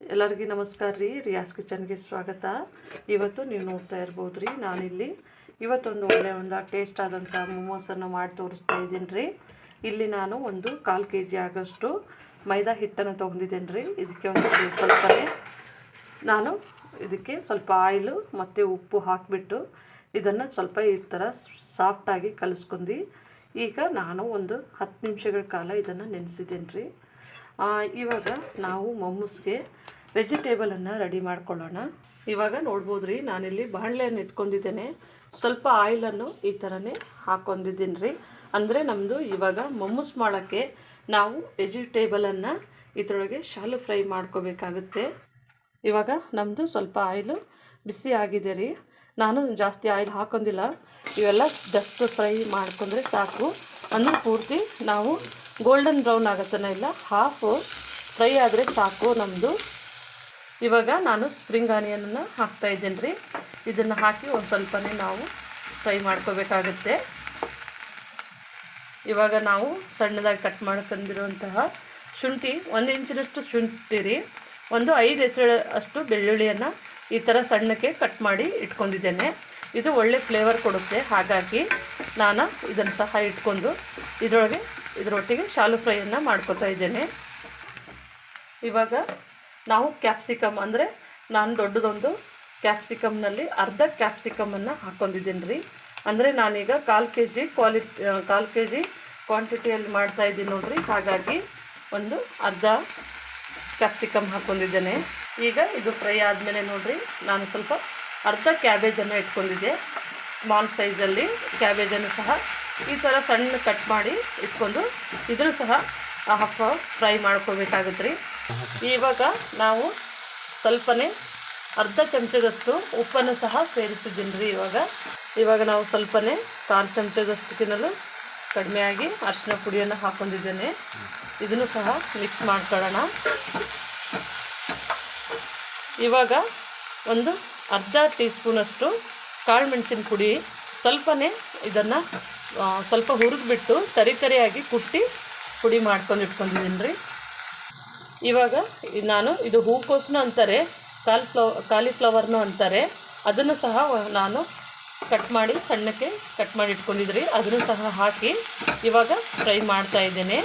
ಎಲ್ಲರಿಗೂ ನಮಸ್ಕಾರ ರೀ. ರಿಯಾಸ್ ಕಿಚನ್ಗೆ ಸ್ವಾಗತ. ಇವತ್ತು ನೀವು ನೋಡ್ತಾ ಇರ್ಬೋದು ರೀ ನಾನಿಲ್ಲಿ ಇವತ್ತೊಂದು ಒಳ್ಳೆಯ ಒಂದು ಟೇಸ್ಟ್ ಆದಂಥ ಮೊಮೋಸನ್ನು ಮಾಡಿ ತೋರಿಸ್ತಾ ಇದ್ದೀನಿ ರೀ. ಇಲ್ಲಿ ನಾನು ಒಂದು ಕಾಲು ಕೆ ಜಿ ಆಗೋಷ್ಟು ಮೈದಾ ಹಿಟ್ಟನ್ನು ತೊಗೊಂಡಿದ್ದೇನೆ ರೀ. ಇದಕ್ಕೆ ಒಂದು ಸ್ವಲ್ಪನೇ ನಾನು ಇದಕ್ಕೆ ಸ್ವಲ್ಪ ಆಯಿಲು ಮತ್ತು ಉಪ್ಪು ಹಾಕಿಬಿಟ್ಟು ಇದನ್ನು ಸ್ವಲ್ಪ ಈ ಥರ ಸಾಫ್ಟಾಗಿ ಕಲಿಸ್ಕೊಂಡು. ಈಗ ನಾನು ಒಂದು ಹತ್ತು ನಿಮಿಷಗಳ ಕಾಲ ಇದನ್ನು ನೆನೆಸಿದ್ದೇನೆ ರೀ. ಇವಾಗ ನಾವು ಮೊಮ್ಮಸ್ಗೆ ವೆಜಿಟೇಬಲನ್ನು ರೆಡಿ ಮಾಡ್ಕೊಳ್ಳೋಣ. ಇವಾಗ ನೋಡ್ಬೋದು ರೀ ನಾನಿಲ್ಲಿ ಬಾಣಲೆಯನ್ನು ಇಟ್ಕೊಂಡಿದ್ದೇನೆ. ಸ್ವಲ್ಪ ಆಯಿಲನ್ನು ಈ ಥರನೇ ಹಾಕ್ಕೊಂಡಿದ್ದೀನಿ ರೀ ಅಂದರೆ ನಮ್ಮದು ಇವಾಗ ಮೊಮ್ಮಸ್ ಮಾಡೋಕ್ಕೆ ನಾವು ವೆಜಿಟೇಬಲನ್ನು ಇದರೊಳಗೆ ಶಾಲು ಫ್ರೈ ಮಾಡ್ಕೋಬೇಕಾಗುತ್ತೆ. ಇವಾಗ ನಮ್ಮದು ಸ್ವಲ್ಪ ಆಯಿಲು ಬಿಸಿ ಆಗಿದೆ ರೀ. ನಾನು ಜಾಸ್ತಿ ಆಯಿಲ್ ಹಾಕೊಂಡಿಲ್ಲ ಇವೆಲ್ಲ ಜಸ್ಟ್ ಫ್ರೈ ಮಾಡ್ಕೊಂಡ್ರೆ ಸಾಕು. ಅಂದರೆ ಪೂರ್ತಿ ನಾವು ಗೋಲ್ಡನ್ ಬ್ರೌನ್ ಆಗತ್ತನ ಇಲ್ಲ? ಹಾಫ್ ಫ್ರೈ ಆದರೆ ಸಾಕು ನಮ್ಮದು ಇವಾಗ ನಾನು ಸ್ಪ್ರಿಂಗ್ ಆನಿಯನನ್ನು ಹಾಕ್ತಾ ಇದ್ದೀನಿ ರೀ ಇದನ್ನು ಹಾಕಿ ಒಂದು ಸ್ವಲ್ಪನೇ ನಾವು ಫ್ರೈ ಮಾಡ್ಕೋಬೇಕಾಗುತ್ತೆ. ಇವಾಗ ನಾವು ಸಣ್ಣದಾಗಿ ಕಟ್ ಮಾಡ್ಕೊಂಡಿರುವಂತಹ ಶುಂಠಿ, ಒಂದು ಇಂಚಿನಷ್ಟು ಶುಂಠಿ ರೀ. ಒಂದು ಐದು ಹೆಸರು ಅಷ್ಟು ಬೆಳ್ಳುಳ್ಳಿಯನ್ನು ಈ ಥರ ಸಣ್ಣಕ್ಕೆ ಕಟ್ ಮಾಡಿ ಇಟ್ಕೊಂಡಿದ್ದೇನೆ. ಇದು ಒಳ್ಳೆ ಫ್ಲೇವರ್ ಕೊಡುತ್ತೆ. ಹಾಗಾಗಿ ನಾನು ಇದನ್ನು ಸಹ ಇಟ್ಕೊಂಡು ಇದರೊಳಗೆ ಇದರೊಟ್ಟಿಗೆ ಶಾಲು ಫ್ರೈಯನ್ನು ಮಾಡ್ಕೊತಾ ಇದ್ದೇನೆ. ಇವಾಗ ನಾವು ಕ್ಯಾಪ್ಸಿಕಮ್ ಅಂದರೆ ನಾನು ದೊಡ್ಡದೊಂದು ಕ್ಯಾಪ್ಸಿಕಮ್ನಲ್ಲಿ ಅರ್ಧ ಕ್ಯಾಪ್ಸಿಕಮನ್ನು ಹಾಕ್ಕೊಂಡಿದ್ದೀನಿ ರೀ ಅಂದರೆ ನಾನೀಗ ಕಾಲು ಕೆ ಜಿ ಕ್ವಾಲಿಟಿ ಕಾಲು ಕೆ ಜಿ ಕ್ವಾಂಟಿಟಿಯಲ್ಲಿ ಮಾಡ್ತಾ ಇದ್ದೀನಿ ನೋಡ್ರಿ. ಹಾಗಾಗಿ ಒಂದು ಅರ್ಧ ಕ್ಯಾಪ್ಸಿಕಮ್ ಹಾಕ್ಕೊಂಡಿದ್ದೇನೆ. ಈಗ ಇದು ಫ್ರೈ ಆದಮೇಲೆ ನೋಡಿರಿ, ನಾನು ಸ್ವಲ್ಪ ಅರ್ಧ ಕ್ಯಾಬೇಜನ್ನು ಇಟ್ಕೊಂಡಿದ್ದೆ. ಸ್ಮಾಲ್ ಸೈಜಲ್ಲಿ ಕ್ಯಾಬೇಜನ್ನು ಸಹ ಈ ಥರ ಸಣ್ಣ ಕಟ್ ಮಾಡಿ ಇಟ್ಕೊಂಡು ಇದನ್ನು ಸಹ ಹಪ್ಪ ಫ್ರೈ ಮಾಡ್ಕೋಬೇಕಾಗುತ್ತೆ ರೀ ಇವಾಗ ನಾವು ಸ್ವಲ್ಪನೇ ಅರ್ಧ ಚಮಚದಷ್ಟು ಉಪ್ಪನ್ನು ಸಹ ಸೇರಿಸಿದ್ದೀನಿ ರೀ ಇವಾಗ. ಇವಾಗ ನಾವು ಸ್ವಲ್ಪನೇ ಕಾಲು ಚಮಚದಷ್ಟು ತಿನ್ನಲು ಕಡಿಮೆಯಾಗಿ ಅರಿಶಿನ ಪುಡಿಯನ್ನು ಹಾಕೊಂಡಿದ್ದೇನೆ. ಇದನ್ನು ಸಹ ಮಿಕ್ಸ್ ಮಾಡ್ಕೊಳ್ಳೋಣ. ಇವಾಗ ಒಂದು ಅರ್ಧ ಟೀ ಸ್ಪೂನಷ್ಟು ಕಾಳು ಮೆಣಸಿನ ಪುಡಿ ಸ್ವಲ್ಪನೇ ಇದನ್ನು ಸ್ವಲ್ಪ ಹುರಿದ್ಬಿಟ್ಟು ತರಿ ತರಿಯಾಗಿ ಕುಟ್ಟಿ ಪುಡಿ ಮಾಡ್ಕೊಂಡು ಇಟ್ಕೊಂಡಿದ್ದೀನಿ ರೀ ಇವಾಗ ನಾನು ಇದು ಹೂಕೋಸನ್ನು ಅಂತಾರೆ ಕಾಲಿಫ್ಲವ ಕಾಲಿಫ್ಲವರ್ನು ಅಂತಾರೆ, ಅದನ್ನು ಸಹ ನಾನು ಕಟ್ ಮಾಡಿ ಸಣ್ಣಕ್ಕೆ ಕಟ್ ಮಾಡಿ ಇಟ್ಕೊಂಡಿದ್ರಿ. ಅದನ್ನು ಸಹ ಹಾಕಿ ಇವಾಗ ಫ್ರೈ ಮಾಡ್ತಾ ಇದ್ದೇನೆ.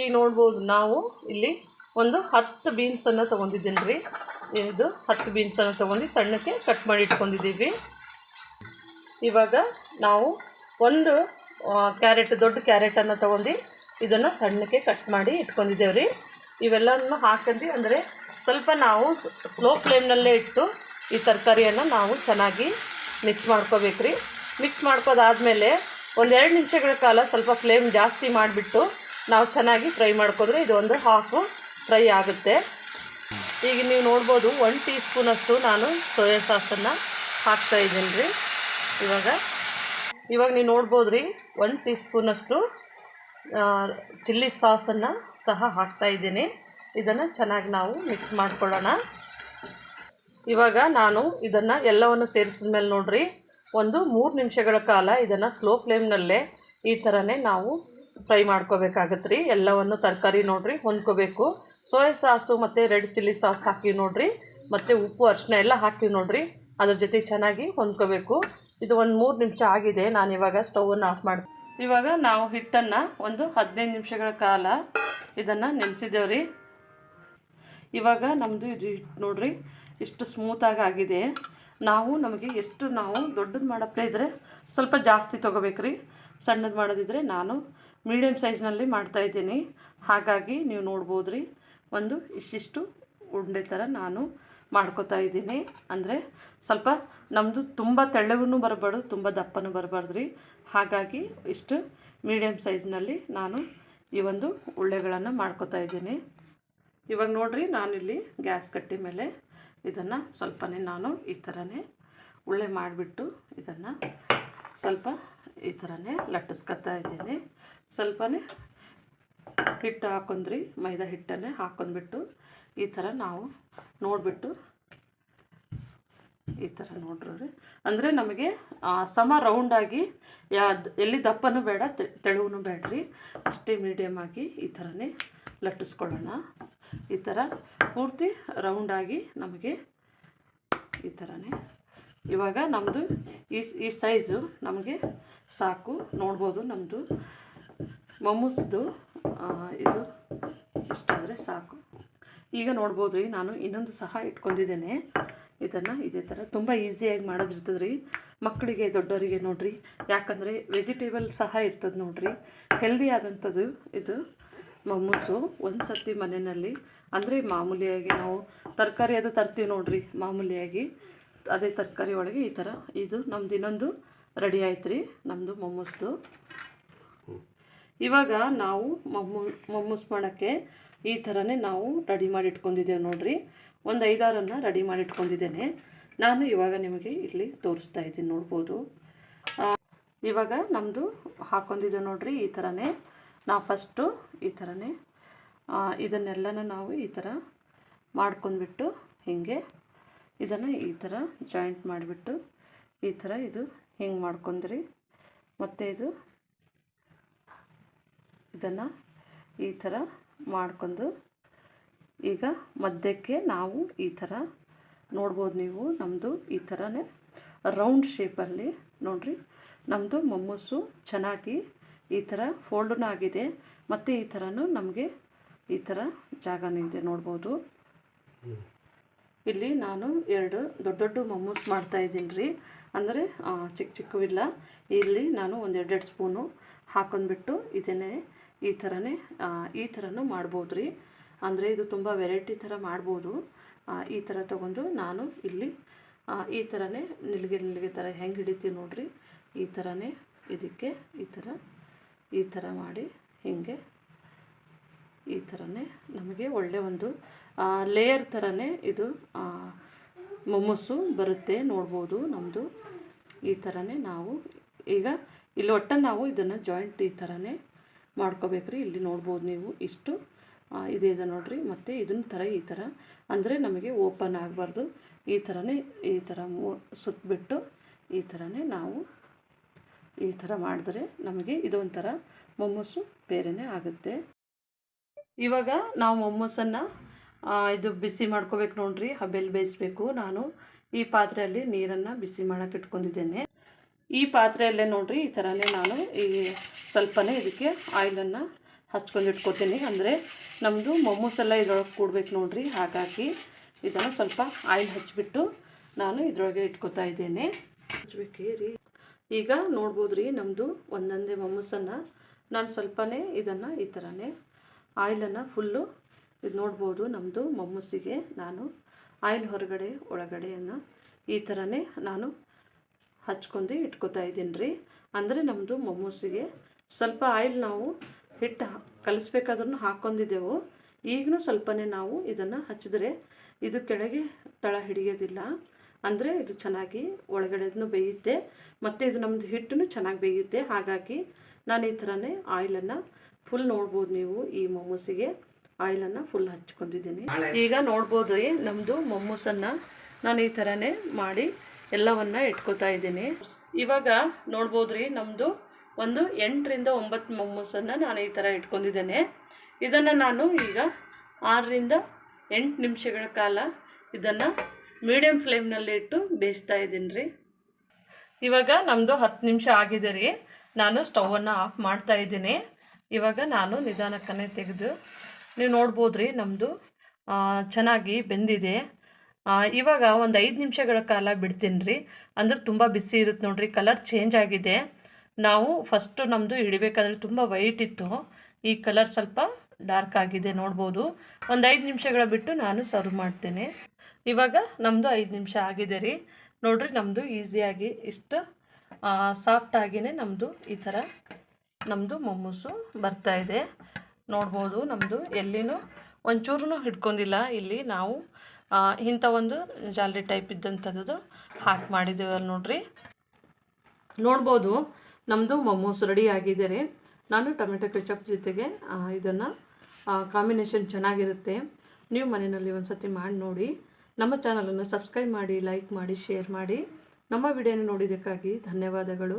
ಈಗ ನೋಡ್ಬೋದು ನಾವು ಇಲ್ಲಿ ಒಂದು ಹತ್ತು ಬೀನ್ಸನ್ನು ತೊಗೊಂಡಿದ್ದೀನಿ ರೀ ಇದು ಹತ್ತು ಬೀನ್ಸನ್ನು ತೊಗೊಂಡು ಸಣ್ಣಕ್ಕೆ ಕಟ್ ಮಾಡಿ ಇಟ್ಕೊಂಡಿದ್ದೀವಿ. ಇವಾಗ ನಾವು ಒಂದು ಕ್ಯಾರೆಟ್, ದೊಡ್ಡ ಕ್ಯಾರೆಟನ್ನು ತೊಗೊಂಡು ಇದನ್ನು ಸಣ್ಣಕ್ಕೆ ಕಟ್ ಮಾಡಿ ಇಟ್ಕೊಂಡಿದ್ದೇವೆ ರೀ. ಇವೆಲ್ಲವನ್ನು ಹಾಕೊಂಡು ಅಂದರೆ ಸ್ವಲ್ಪ ನಾವು ಸ್ಲೋ ಫ್ಲೇಮ್ನಲ್ಲೇ ಇಟ್ಟು ಈ ತರಕಾರಿಯನ್ನು ನಾವು ಚೆನ್ನಾಗಿ ಮಿಕ್ಸ್ ಮಾಡ್ಕೋಬೇಕು ರೀ. ಮಿಕ್ಸ್ ಮಾಡ್ಕೋದಾದಮೇಲೆ ಒಂದೆರಡು ನಿಮಿಷಗಳ ಕಾಲ ಸ್ವಲ್ಪ ಫ್ಲೇಮ್ ಜಾಸ್ತಿ ಮಾಡಿಬಿಟ್ಟು ನಾವು ಚೆನ್ನಾಗಿ ಫ್ರೈ ಮಾಡ್ಕೊಂಡ್ರೆ ಇದು ಒಂದು ಹಾಫು ಫ್ರೈ ಆಗುತ್ತೆ. ಈಗ ನೀವು ನೋಡ್ಬೋದು ಒನ್ ಟೀ ಸ್ಪೂನಷ್ಟು ನಾನು ಸೋಯಾ ಸಾಸನ್ನು ಹಾಕ್ತಾಯಿದ್ದೀನಿ ರೀ. ಇವಾಗ? ಇವಾಗ ನೀವು ನೋಡ್ಬೋದು ರೀ ಒನ್ ಟೀ ಸ್ಪೂನಷ್ಟು ಚಿಲ್ಲಿ ಸಾಸನ್ನು ಸಹ ಹಾಕ್ತಾ ಇದ್ದೀನಿ. ಇದನ್ನು ಚೆನ್ನಾಗಿ ನಾವು ಮಿಕ್ಸ್ ಮಾಡ್ಕೊಳ್ಳೋಣ. ಇವಾಗ ನಾನು ಇದನ್ನು ಎಲ್ಲವನ್ನು ಸೇರಿಸಿದ ಮೇಲೆ ನೋಡ್ರಿ, ಒಂದು ಮೂರು ನಿಮಿಷಗಳ ಕಾಲ ಇದನ್ನು ಸ್ಲೋ ಫ್ಲೇಮ್ನಲ್ಲೇ ಈ ಥರನೇ ನಾವು ಫ್ರೈ ಮಾಡ್ಕೋಬೇಕಾಗತ್ತೆ ರೀ ಎಲ್ಲವನ್ನು ತರಕಾರಿ ನೋಡಿರಿ, ಹೊಂದ್ಕೋಬೇಕು. ಸೋಯಾ ಸಾಸು ಮತ್ತು ರೆಡ್ ಚಿಲ್ಲಿ ಸಾಸ್ ಹಾಕಿ ನೋಡಿರಿ, ಮತ್ತು ಉಪ್ಪು ಅರಿಶಿನ ಎಲ್ಲ ಹಾಕಿ ನೋಡಿರಿ, ಅದ್ರ ಜೊತೆ ಚೆನ್ನಾಗಿ ಹೊಂದ್ಕೋಬೇಕು. ಇದು ಒಂದು ಮೂರು ನಿಮಿಷ ಆಗಿದೆ, ನಾನು ಇವಾಗ ಸ್ಟವನ್ನು ಆಫ್ ಮಾಡಿ ಇವಾಗ ನಾವು ಹಿಟ್ಟನ್ನು ಒಂದು ಹದಿನೈದು ನಿಮಿಷಗಳ ಕಾಲ ಇದನ್ನು ನೆನೆಸಿದ್ದೇವೆ ರೀ ಇವಾಗ ನಮ್ಮದು ಇದು ಹಿಟ್ಟು ನೋಡ್ರಿ, ಇಷ್ಟು ಸ್ಮೂತಾಗಿ ಆಗಿದೆ. ನಾವು ನಮಗೆ ಎಷ್ಟು ನಾವು ದೊಡ್ಡದು ಮಾಡಪ್ಲೇ ಇದ್ದರೆ ಸ್ವಲ್ಪ ಜಾಸ್ತಿ ತೊಗೋಬೇಕು ರೀ ಸಣ್ಣದು ಮಾಡೋದಿದ್ರೆ ನಾನು ಮೀಡಿಯಮ್ ಸೈಜ್ನಲ್ಲಿ ಮಾಡ್ತಾಯಿದ್ದೀನಿ ಹಾಗಾಗಿ ನೀವು ನೋಡ್ಬೋದು ರೀ ಒಂದು ಇಷ್ಟಿಷ್ಟು ಉಂಡೆ ಥರ ನಾನು ಮಾಡ್ಕೋತಾ ಇದ್ದೀನಿ. ಅಂದರೆ ಸ್ವಲ್ಪ ನಮ್ಮದು ತುಂಬ ತೆಳ್ಳಗೂ ಬರಬಾರ್ದು, ತುಂಬ ದಪ್ಪನೂ ಬರಬಾರ್ದು ರೀ ಹಾಗಾಗಿ ಇಷ್ಟು ಮೀಡಿಯಮ್ ಸೈಜ್ನಲ್ಲಿ ನಾನು ಈ ಒಂದು ಉಳ್ಳೆಗಳನ್ನು ಮಾಡ್ಕೋತಾ ಇದ್ದೀನಿ. ಇವಾಗ ನೋಡಿರಿ ನಾನಿಲ್ಲಿ ಗ್ಯಾಸ್ ಕಟ್ಟಿ ಮೇಲೆ ಇದನ್ನು ಸ್ವಲ್ಪನೇ ನಾನು ಈ ಥರನೇ ಉಳ್ಳೆ ಮಾಡಿಬಿಟ್ಟು ಇದನ್ನು ಸ್ವಲ್ಪ ಈ ಥರನೇ ಲಟ್ಟಿಸ್ಕೊತಾ ಇದ್ದೀನಿ. ಸ್ವಲ್ಪನೇ ಹಿಟ್ಟು ಹಾಕೊಂಡ್ರಿ, ಮೈದಾ ಹಿಟ್ಟನ್ನೇ ಹಾಕೊಂಡ್ಬಿಟ್ಟು ಈ ಥರ ನಾವು ನೋಡಿಬಿಟ್ಟು ಈ ಥರ ನೋಡ್ರಿ ಅಂದರೆ ನಮಗೆ ಸಮ ರೌಂಡಾಗಿ ಯಾ ಎಲ್ಲಿ ದಪ್ಪನೂ ಬೇಡ ತೆಳುವೂ ಬೇಡ್ರಿ. ಅಷ್ಟೇ ಮೀಡಿಯಮ್ ಆಗಿ ಈ ಥರನೇ ಲಟ್ಟಿಸ್ಕೊಳ್ಳೋಣ. ಈ ಥರ ಪೂರ್ತಿ ರೌಂಡಾಗಿ ನಮಗೆ ಈ ಥರನೇ. ಇವಾಗ ನಮ್ಮದು ಈ ಈ ಸೈಜು ನಮಗೆ ಸಾಕು, ನೋಡ್ಬೋದು ನಮ್ಮದು ಮೊಮ್ಮಸ್ದು ಇದು ಇಷ್ಟಾದರೆ ಸಾಕು. ಈಗ ನೋಡ್ಬೋದು ರೀ, ನಾನು ಇನ್ನೊಂದು ಸಹ ಇಟ್ಕೊಂಡಿದ್ದೇನೆ. ಇದನ್ನು ಇದೇ ಥರ ತುಂಬ ಈಸಿಯಾಗಿ ಮಾಡೋದಿರ್ತದೆ ರೀ ಮಕ್ಕಳಿಗೆ, ದೊಡ್ಡವರಿಗೆ ನೋಡ್ರಿ. ಯಾಕಂದರೆ ವೆಜಿಟೇಬಲ್ ಸಹ ಇರ್ತದೆ ನೋಡ್ರಿ. ಹೆಲ್ದಿ ಆದಂಥದ್ದು ಇದು ಮೊಮ್ಮಸು ಒಂದು ಸರ್ತಿ ಮನೆಯಲ್ಲಿ, ಅಂದರೆ ಮಾಮೂಲಿಯಾಗಿ ನಾವು ತರಕಾರಿ ಅದು ತರ್ತೀವಿ ನೋಡ್ರಿ, ಮಾಮೂಲಿಯಾಗಿ. ಅದೇ ತರಕಾರಿ ಒಳಗೆ ಈ ಥರ. ಇದು ನಮ್ದು ಇನ್ನೊಂದು ರೆಡಿ ಆಯ್ತು ರೀ ನಮ್ಮದು ಮೊಮ್ಮಸ್ದು ಇವಾಗ ನಾವು ಮಮ್ಮು, ಮೊಮ್ಮಸ್ ಮಾಡೋಕ್ಕೆ ಈ ಥರನೇ ನಾವು ರೆಡಿ ಮಾಡಿ ಇಟ್ಕೊಂಡಿದ್ದೇವೆ ನೋಡಿರಿ. ಒಂದು ಐದಾರನ್ನು ರೆಡಿ ಮಾಡಿ ಇಟ್ಕೊಂಡಿದ್ದೇನೆ ನಾನು ಇವಾಗ ನಿಮಗೆ ಇಲ್ಲಿ ತೋರಿಸ್ತಾ ಇದ್ದೀನಿ ನೋಡ್ಬೋದು. ಇವಾಗ ನಮ್ಮದು ಹಾಕೊಂಡಿದ್ದೆ ನೋಡಿರಿ ಈ ಥರನೇ. ನಾವು ಫಸ್ಟು ಈ ಥರನೇ. ಇದನ್ನೆಲ್ಲನೂ ನಾವು ಈ ಥರ ಮಾಡ್ಕೊಂಡ್ಬಿಟ್ಟು ಹೀಗೆ ಇದನ್ನು ಈ ಥರ ಜಾಯಿಂಟ್ ಮಾಡಿಬಿಟ್ಟು ಈ ಥರ ಇದು ಹಿಂಗೆ ಮಾಡ್ಕೊಂಡ್ರಿ. ಮತ್ತು ಇದು ಇದನ್ನು ಈ ಥರ ಮಾಡ್ಕೊಂಡು ಈಗ ಮಧ್ಯಕ್ಕೆ ನಾವು ಈ ಥರ ನೋಡ್ಬೋದು ನೀವು. ನಮ್ಮದು ಈ ಥರನೇ ರೌಂಡ್ ಶೇಪಲ್ಲಿ ನೋಡ್ರಿ. ನಮ್ಮದು ಮೊಮ್ಮಸು ಚೆನ್ನಾಗಿ ಈ ಥರ ಫೋಲ್ಡೂ ಆಗಿದೆ. ಮತ್ತು ಈ ಥರನೂ ನಮಗೆ ಈ ಥರ ಜಾಗನೂ ಇದೆ ನೋಡ್ಬೋದು. ಇಲ್ಲಿ ನಾನು ಎರಡು ದೊಡ್ಡ ದೊಡ್ಡ ಮೊಮ್ಮಸ್ ಮಾಡ್ತಾ ಇದ್ದೀನಿ ರೀ. ಅಂದರೆ ಚಿಕ್ಕ ಚಿಕ್ಕವಿಲ್ಲ. ಇಲ್ಲಿ ನಾನು ಒಂದು ಎರಡೆರಡು ಸ್ಪೂನು ಹಾಕೊಂಡ್ಬಿಟ್ಟು ಇದನ್ನೇ ಈ ಥರನೇ ಈ ಥರನೂ ಮಾಡ್ಬೋದು ರೀ. ಅಂದರೆ ಇದು ತುಂಬ ವೆರೈಟಿ ಥರ ಮಾಡ್ಬೋದು. ಈ ಥರ ತೊಗೊಂಡು ನಾನು ಇಲ್ಲಿ ಈ ಥರನೇ ನಿಲ್ಗೆ ನಿಲ್ಗೆ ಥರ ಹೆಂಗೆ ಹಿಡಿತೀವಿ ನೋಡ್ರಿ. ಈ ಥರನೇ ಇದಕ್ಕೆ ಈ ಥರ ಈ ಥರ ಮಾಡಿ ಹೀಗೆ ಈ ಥರನೇ ನಮಗೆ ಒಳ್ಳೆ ಒಂದು ಲೇಯರ್ ಥರನೇ ಇದು ಮೊಮ್ಮಸ್ಸು ಬರುತ್ತೆ ನೋಡ್ಬೋದು ನಮ್ಮದು ಈ ಥರನೇ ನಾವು ಈಗ ಇಲ್ಲಿ ಒಟ್ಟು ನಾವು ಇದನ್ನು ಜಾಯಿಂಟ್ ಈ ಥರನೇ ಮಾಡ್ಕೋಬೇಕ್ರಿ, ಇಲ್ಲಿ ನೋಡ್ಬೋದು ನೀವು ಇಷ್ಟು. ಇದಿದೆ ಇದೆ ಇದೆ ನೋಡ್ರಿ, ಮತ್ತು ಇದನ್ನ ಥರ ಈ ಥರ. ಅಂದರೆ ನಮಗೆ ಓಪನ್ ಆಗಬಾರ್ದು. ಈ ಥರನೇ, ಈ ಥರ ಸುತ್ತಬಿಟ್ಟು ಈ ಥರನೇ ನಾವು ಈ ಥರ ಮಾಡಿದ್ರೆ ನಮಗೆ ಇದೊಂಥರ ಮೊಮ್ಮಸ್ಸು ಬೇರೆಯೇ ಆಗುತ್ತೆ. ಇವಾಗ ನಾವು ಮೊಮ್ಮಸನ್ನು ಇದು ಬಿಸಿ ಮಾಡ್ಕೋಬೇಕು ನೋಡ್ರಿ, ಹಬೆಲ್ ಬೇಯಿಸ್ಬೇಕು. ನಾನು ಈ ಪಾತ್ರೆಯಲ್ಲಿ ನೀರನ್ನು ಬಿಸಿ ಮಾಡೋಕೆ ಇಟ್ಕೊಂಡಿದ್ದೇನೆ. ಈ ಪಾತ್ರೆಯಲ್ಲೇ ನೋಡ್ರಿ, ಈ ಥರನೇ ನಾನು ಈ ಸ್ವಲ್ಪನೇ ಇದಕ್ಕೆ ಆಯಿಲನ್ನು ಹಚ್ಕೊಂಡು ಇಟ್ಕೊತೀನಿ. ಅಂದರೆ ನಮ್ಮದು ಮೊಮ್ಮೋಸೆಲ್ಲ ಇದ್ರೊಳಗೆ ಕೂಡ್ಬೇಕು ನೋಡ್ರಿ. ಹಾಗಾಗಿ ಇದನ್ನು ಸ್ವಲ್ಪ ಆಯಿಲ್ ಹಚ್ಚಿಬಿಟ್ಟು ನಾನು ಇದ್ರೊಳಗೆ ಇಟ್ಕೊತಾ ಇದ್ದೇನೆ. ಹಚ್ಬೇಕೇ ರೀ ಈಗ ನೋಡ್ಬೋದು ರೀ ನಮ್ಮದು ಒಂದೊಂದೇ ಮೊಮ್ಮಸನ್ನು ನಾನು ಸ್ವಲ್ಪನೇ ಇದನ್ನು ಈ ಥರನೇ ಆಯಿಲನ್ನು ಫುಲ್ಲು ಇದು ನೋಡ್ಬೋದು ನಮ್ಮದು ಮೊಮ್ಮಸಿಗೆ ನಾನು ಆಯಿಲ್ ಹೊರಗಡೆ, ಒಳಗಡೆಯನ್ನು ಈ ಥರನೇ ನಾನು ಹಚ್ಕೊಂಡು ಇಟ್ಕೊತಾ ಇದ್ದೀನಿ ರೀ. ಅಂದರೆ ನಮ್ಮದು ಮೊಮೋಸಿಗೆ ಸ್ವಲ್ಪ ಆಯಿಲ್ ನಾವು ಹಿಟ್ಟು ಕಲಿಸ್ಬೇಕಾದ್ರೂ ಹಾಕ್ಕೊಂಡಿದ್ದೆವು. ಈಗಲೂ ಸ್ವಲ್ಪನೇ ನಾವು ಇದನ್ನು ಹಚ್ಚಿದ್ರೆ ಇದು ಕೆಳಗೆ ತಳ ಹಿಡಿಯೋದಿಲ್ಲ. ಅಂದರೆ ಇದು ಚೆನ್ನಾಗಿ ಒಳಗಡೆದೂ ಬೇಯುತ್ತೆ. ಮತ್ತು ಇದು ನಮ್ಮದು ಹಿಟ್ಟು ಚೆನ್ನಾಗಿ ಬೇಯುತ್ತೆ. ಹಾಗಾಗಿ ನಾನು ಈ ಥರನೇ ಆಯಿಲನ್ನು ಫುಲ್ ನೋಡ್ಬೋದು ನೀವು ಈ ಮೊಮೋಸಿಗೆ ಆಯಿಲನ್ನು ಫುಲ್ ಹಚ್ಕೊಂಡಿದ್ದೀನಿ. ಈಗ ನೋಡ್ಬೋದು ರೀ ನಮ್ಮದು ಮೊಮೋಸನ್ನು ನಾನು ಈ ಥರನೇ ಮಾಡಿ ಎಲ್ಲವನ್ನ ಇಟ್ಕೋತಾ ಇದ್ದೀನಿ. ಇವಾಗ ನೋಡ್ಬೋದು ರೀ ನಮ್ಮದು ಒಂದು ಎಂಟರಿಂದ ಒಂಬತ್ತು ಮೊಮ್ಮಸನ್ನು ನಾನು ಈ ಥರ ಇಟ್ಕೊಂಡಿದ್ದೇನೆ. ಇದನ್ನು ನಾನು ಈಗ ಆರರಿಂದ ಎಂಟು ನಿಮಿಷಗಳ ಕಾಲ ಇದನ್ನು ಮೀಡಿಯಮ್ ಫ್ಲೇಮ್ನಲ್ಲಿ ಇಟ್ಟು ಬೇಯಿಸ್ತಾ ಇದ್ದೀನಿ ರೀ ಇವಾಗ ನಮ್ಮದು ಹತ್ತು ನಿಮಿಷ ಆಗಿದೆ ರೀ. ನಾನು ಸ್ಟವನ್ನು ಆಫ್ ಮಾಡ್ತಾ ಇದ್ದೀನಿ. ಇವಾಗ ನಾನು ನಿಧಾನಕ್ಕನೇ ತೆಗೆದು, ನೀವು ನೋಡ್ಬೋದು ರೀ ನಮ್ಮದು ಚೆನ್ನಾಗಿ ಬೆಂದಿದೆ. ಇವಾಗ ಒಂದು ಐದು ನಿಮಿಷಗಳ ಕಾಲ ಬಿಡ್ತೀನಿ ರೀ ಅಂದ್ರೆ ತುಂಬ ಬಿಸಿ ಇರುತ್ತೆ ನೋಡಿರಿ, ಕಲರ್ ಚೇಂಜ್ ಆಗಿದೆ. ನಾವು ಫಸ್ಟು ನಮ್ಮದು ಇಡಬೇಕಾದ್ರೆ ತುಂಬ ವೈಟ್ ಇತ್ತು. ಈ ಕಲರ್ ಸ್ವಲ್ಪ ಡಾರ್ಕ್ ಆಗಿದೆ ನೋಡ್ಬೋದು. ಒಂದು ಐದು ನಿಮಿಷಗಳ ಬಿಟ್ಟು ನಾನು ಸರ್ವ್ ಮಾಡ್ತೇನೆ. ಇವಾಗ ನಮ್ಮದು ಐದು ನಿಮಿಷ ಆಗಿದೆ ರೀ. ನೋಡಿರಿ ನಮ್ಮದು ಈಸಿಯಾಗಿ ಇಷ್ಟು ಸಾಫ್ಟಾಗಿಯೇ ನಮ್ಮದು ಈ ಥರ ನಮ್ಮದು ಮೊಮ್ಮಸು ಬರ್ತಾ ಇದೆ. ನೋಡ್ಬೋದು ನಮ್ಮದು ಎಲ್ಲಿನೂ ಒಂಚೂರು ಹಿಡ್ಕೊಂಡಿಲ್ಲ. ಇಲ್ಲಿ ನಾವು ಇಂಥ ಒಂದು ಜಾಲರಿ ಟೈಪ್ ಇದ್ದಂಥದ್ದು ಹಾಕಿ ಮಾಡಿದ್ದೇವಲ್ಲ ನೋಡ್ರಿ. ನೋಡ್ಬೋದು ನಮ್ಮದು ಮೊಮೋಸ್ ರೆಡಿ ಆಗಿದೆ ರೀ ನಾನು ಟೊಮೆಟೊ ಕೆಚಪ್ ಜೊತೆಗೆ ಇದನ್ನು ಕಾಂಬಿನೇಷನ್ ಚೆನ್ನಾಗಿರುತ್ತೆ. ನೀವು ಮನೆಯಲ್ಲಿ ಒಂದು ಸತಿ ಮಾಡಿ ನೋಡಿ. ನಮ್ಮ ಚಾನಲನ್ನು ಸಬ್ಸ್ಕ್ರೈಬ್ ಮಾಡಿ ಲೈಕ್ ಮಾಡಿ ಶೇರ್ ಮಾಡಿ. ನಮ್ಮ ವಿಡಿಯೋನ ನೋಡಿದ್ದಕ್ಕಾಗಿ ಧನ್ಯವಾದಗಳು.